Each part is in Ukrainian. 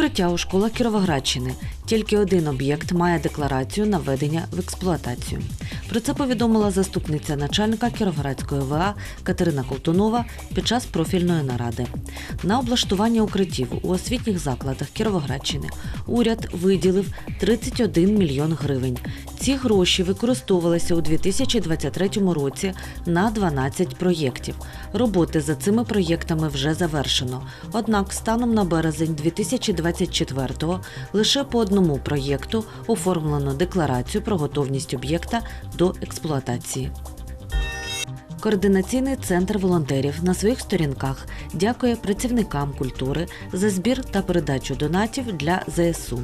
укриття у школах Кіровоградщини. Тільки один об'єкт має декларацію на введення в експлуатацію. Про це повідомила заступниця начальника Кіровоградської ВА Катерина Колтунова під час профільної наради. На облаштування укриттів у освітніх закладах Кіровоградщини уряд виділив 31 мільйон гривень. Ці гроші використовувалися у 2023 році на 12 проєктів. Роботи за цими проєктами вже завершено. Однак, станом на березень 2024-го лише по одному проєкту оформлено декларацію про готовність об'єкта до експлуатації. Координаційний центр волонтерів на своїх сторінках дякує працівникам культури за збір та передачу донатів для ЗСУ.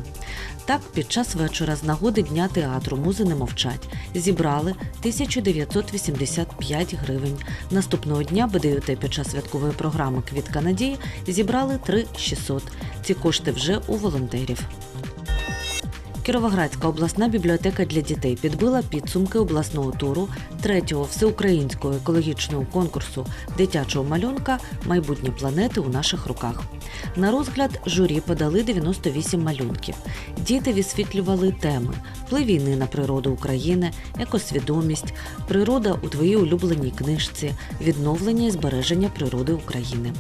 Так, під час вечора з нагоди Дня театру Музи не мовчать зібрали 1985 гривень. Наступного дня БДЮТ під час святкової програми Квітка надії зібрали 3600. Ці кошти вже у волонтерів. Кіровоградська обласна бібліотека для дітей підбила підсумки обласного туру третього всеукраїнського екологічного конкурсу дитячого малюнка Майбутнє планети у наших руках. На розгляд журі подали 98 малюнків. Діти висвітлювали теми вплив війни на природу України, екосвідомість, природа у твоїй улюбленій книжці, відновлення і збереження природи України.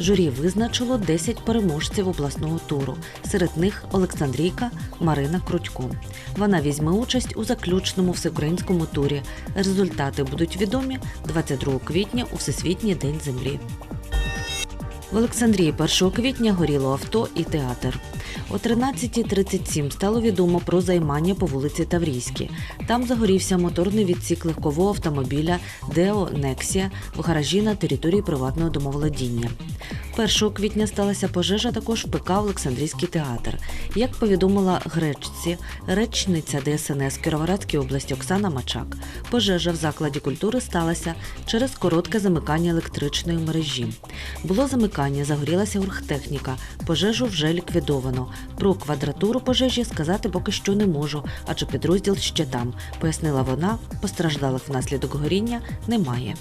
Журі визначило 10 переможців обласного туру. Серед них Олександрійка Марина Крутько. Вона візьме участь у заключному всеукраїнському турі. Результати будуть відомі 22 квітня у Всесвітній день землі. В Олександрії 1 квітня горіло авто і театр. О 13.37 стало відомо про займання по вулиці Таврійській. Там загорівся моторний відсік легкового автомобіля Део Нексія в гаражі на території приватного домоволодіння. 1 квітня сталася пожежа також в ПК Олександрійський театр. Як повідомила Гречці, речниця ДСНС Кіровоградської області Оксана Мачак, пожежа в закладі культури сталася через коротке замикання електричної мережі. Було замикання, загорілася оргтехніка. Пожежу вже ліквідовано. Про квадратуру пожежі сказати поки що не можу, адже підрозділ ще там, пояснила вона. Постраждалих внаслідок горіння немає.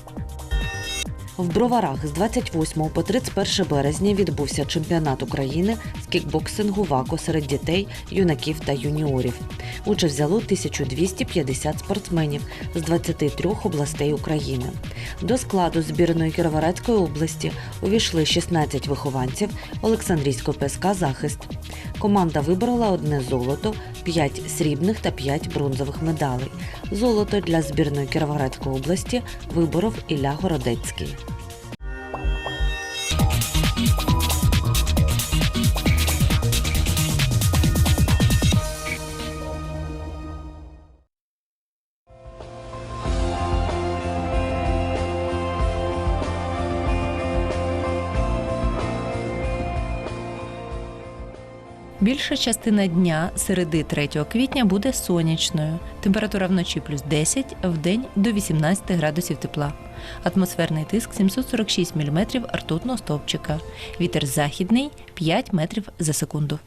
В Броварах з 28 по 31 березня відбувся чемпіонат України з кікбоксингу ВАКО серед дітей, юнаків та юніорів. Участь взяло 1250 спортсменів з 23 областей України. До складу збірної Кіровоградської області увійшли 16 вихованців Олександрійського ПСК Захист. Команда виборола одне золото, 5 срібних та 5 бронзових медалей. Золото для збірної Кіровоградської області виборов Ілля Городецький. Більша частина дня середи 3 квітня буде сонячною. Температура вночі плюс 10, вдень день до 18 градусів тепла. Атмосферний тиск 746 мм ртутного стовпчика. Вітер західний 5 метрів за секунду.